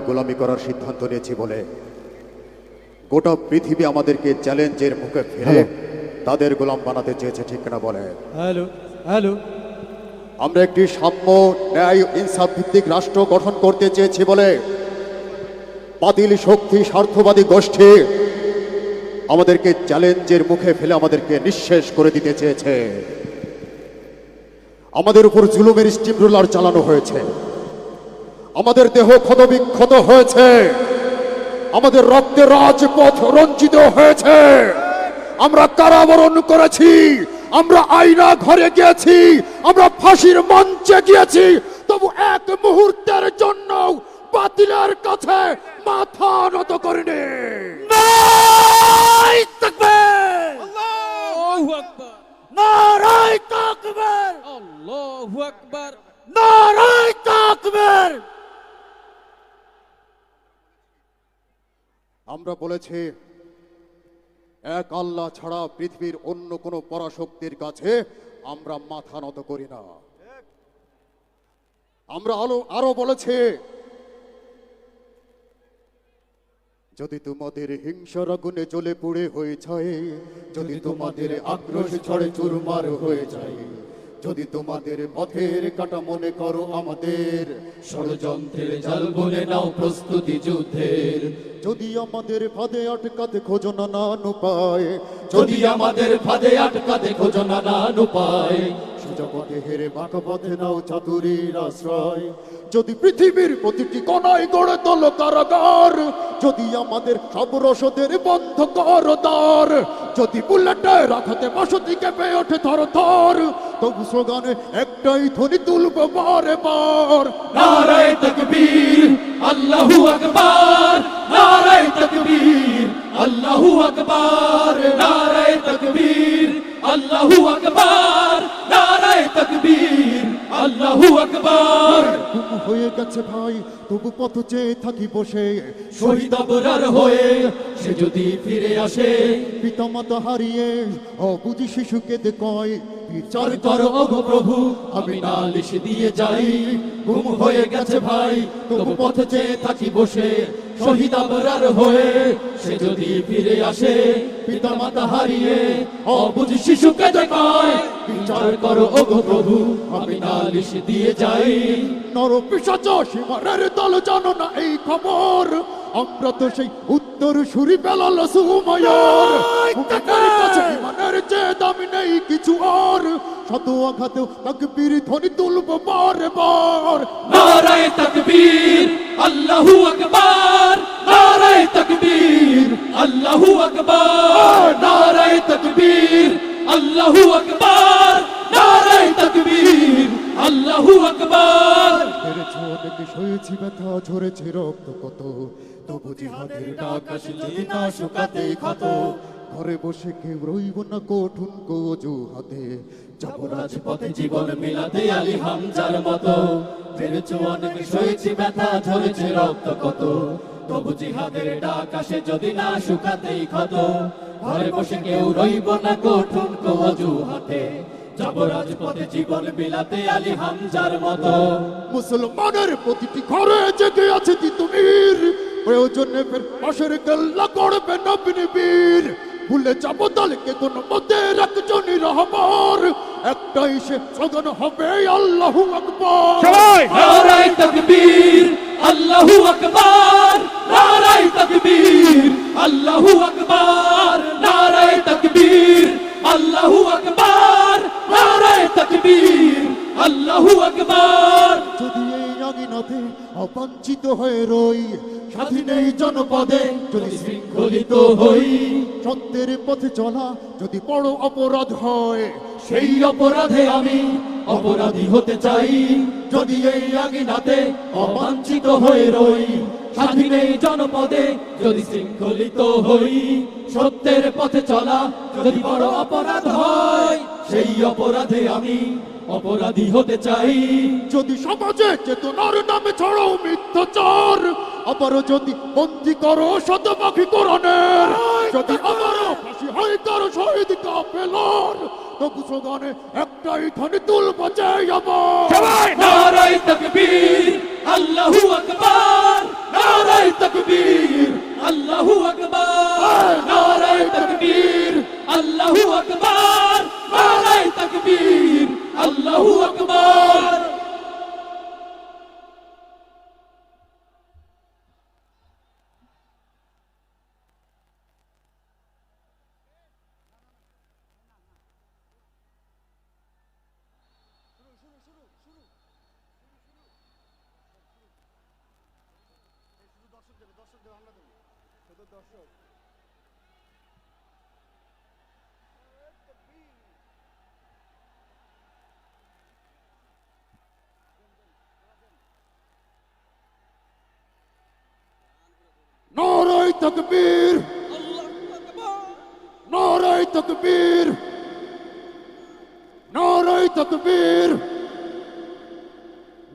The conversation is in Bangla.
গোলামি করার সিদ্ধান্ত নিয়েছি বলে গোটা পৃথিবী আমাদেরকে চ্যালেঞ্জের মুখে ফেলে তাদের গোলাম বানাতে চেয়েছে ঠিক না বলে? Hello hello. আমরা একটি সাম্য ন্যায় ইনসাফ ভিত্তিক রাষ্ট্র গঠন করতে চেয়েছি বলে বাতিল শক্তি স্বার্থবাদী গোষ্ঠী আমাদেরকে চ্যালেঞ্জের মুখে ফেলে আমাদেরকে নিঃশেষ করে দিতে চেয়েছে। আমাদের উপর জুলুমের স্টিম রোলার চালানো হয়েছে। আমাদের দেহ ক্ষতবিক্ষত হয়েছে। আমাদের রক্তে রাজপথ রঞ্জিত হয়েছে। আমরা কারাবরণ করেছি। আমরা আয়না ঘরে গিয়েছি। আমরা ফাঁসির মঞ্চে গিয়েছি। তবু এক মুহূর্তের জন্য বাতিলের কাছে মাথা নত করিনি নারাই তাকবীর আল্লাহু আকবার নারাই তাকবীর আল্লাহু আকবার নারাই তাকবীর আমরা বলেছি এক আল্লাহ ছাড়া পৃথিবীর অন্য কোনো পরাশক্তির কাছে আমরা মাথা নত করি না। আমরা আলো আরও বলেছি যদি তোমাদের হিংসার আগুনে জ্বলে পুড়ে হয়ে যায় যদি তোমাদের আক্রোশ ছড়ে চুরমার হয়ে যায় যদি তোমাদের পথের কাটা মনে করো আমাদের, ষড়যন্ত্রের জাল বলে নাও প্রস্তুতি যুদ্ধের। যদি আমাদের ফাঁদে আটকাতে খোঁজো না নান উপায় যদি আমাদের ফাঁদে আটকাতে খোঁজো না নান উপায় পথে হেরে বাঁকা পথে নাও চাতুরীর আশ্রয়। যদি পৃথিবীর প্রতিটি কোনায় গড়ে তোলো কারাগার, যদি আমাদের সব রসদের বন্ধ কর দ্বার যদি বুলেটে রাখাতে বসতি কেঁপে ওঠে থর থর, তবু স্লোগানে একটাই ধ্বনি তুলব বারে বার। নারায় তকবীর, আল্লাহু আকবার, নারায় তকবীর, আল্লাহু আকবার, নারায় তকবীর, আল্লাহু আকবার, নারায় তকবীর, আল্লাহু আকবার। হয়ে গেছে ভাই তবু পথ চেয়ে থাকি বসে। শহীদ অবরার হয়ে সে যদি ফিরে আসে পিতামাতা হারিয়ে অবুঝি শিশুকে দে কয় বিচার করো ওগো প্রভু আমি নালিশ দিয়ে যাই। গুম হয়ে গেছে ভাই তবু পথ চেয়ে থাকি বসে। শহীদ আবরার হয়ে সে যদি ফিরে আসে পিতা মাতা হারিয়ে অবুঝ শিশুকে দেখায় বিচার করো ওগো প্রভু আমি নালিশ দিয়ে যাই। নর পিসাচ সীমারের দল জানো না এই খবর। আমরা তো সেই উত্তর সুরি বেলাল সুমায়ার যে দামি নেই কিছু আর। শত আঘাত তাকবীর ধ্বনি তুলব বারে বার। নারায় তকবীর আল্লাহু আকবার। নারায় তকবীর আল্লাহু আকবার। নারায় তকবীর আল্লাহু আকবার, নারায় তকবীর, আল্লাহু আকবার। পেরেছ অনেক সয়েছি ব্যথা ঝরেছে রক্ত কত? তবু জিহাদের ডাক আসে, যদি না শুকাতে ক্ষত। ঘরে বসে কেউ রইব না কঠুন কোজু হাতে যাব রাজপথে জীবন মিলাতে আলী হামজার মতো। পেরেছ অনেক সয়েছি ব্যথা ঝরেছে রক্ত কত? তবু জিহাদের ডাক আসে, যদি না শুকাতেই ক্ষত। ঘরে বসে কেউ রইব না কঠুন কোজু হাতে যাব রাজপথে জীবন বিলাতে আলী হামজার মতো। মুসলমানের প্রতিটি ঘরে জেগে আছে তিতুমির প্রয়োজনে ফের পাশের গল্লা করবে নবীন বীর। ভুলে যাব দলকে কোন মতে একজনই রহবার একটাই সে সদন হবে আল্লাহু আকবার। সবাই! নারায় তকবীর আল্লাহু আকবার। আঙিনাতে অবাঞ্ছিত হয়ে রই। স্বাধীন এই জনপদে যদি শৃঙ্খলিত হই, সত্যের পথে চলা যদি বড় অপরাধ হয়, সেই অপরাধে আমি অপরাধী হতে চাই। যদি এই আগিনাতে অবাঞ্ছিত হয়ে রই, স্বাধীন এই জনপদে যদি শৃঙ্খলিত হই, সত্যের পথে চলা যদি বড় অপরাধ হয় অপরাধে আমি অপরাধী হতে চাই। যদি সমাজে চেতনার নামে ছড়াও মিথ্যাচার আবারও যদি বন্দি করো শতপাখি কোরআনের যদি আবারও ফাঁসি হয় কারও শহীদ কাফেলার তবু স্লোগানে একটাই ধ্বনি তুল বাজে যাব নারাই তকবীর আল্লাহু আকবার নারাই তকবীর। নারাই তকবীর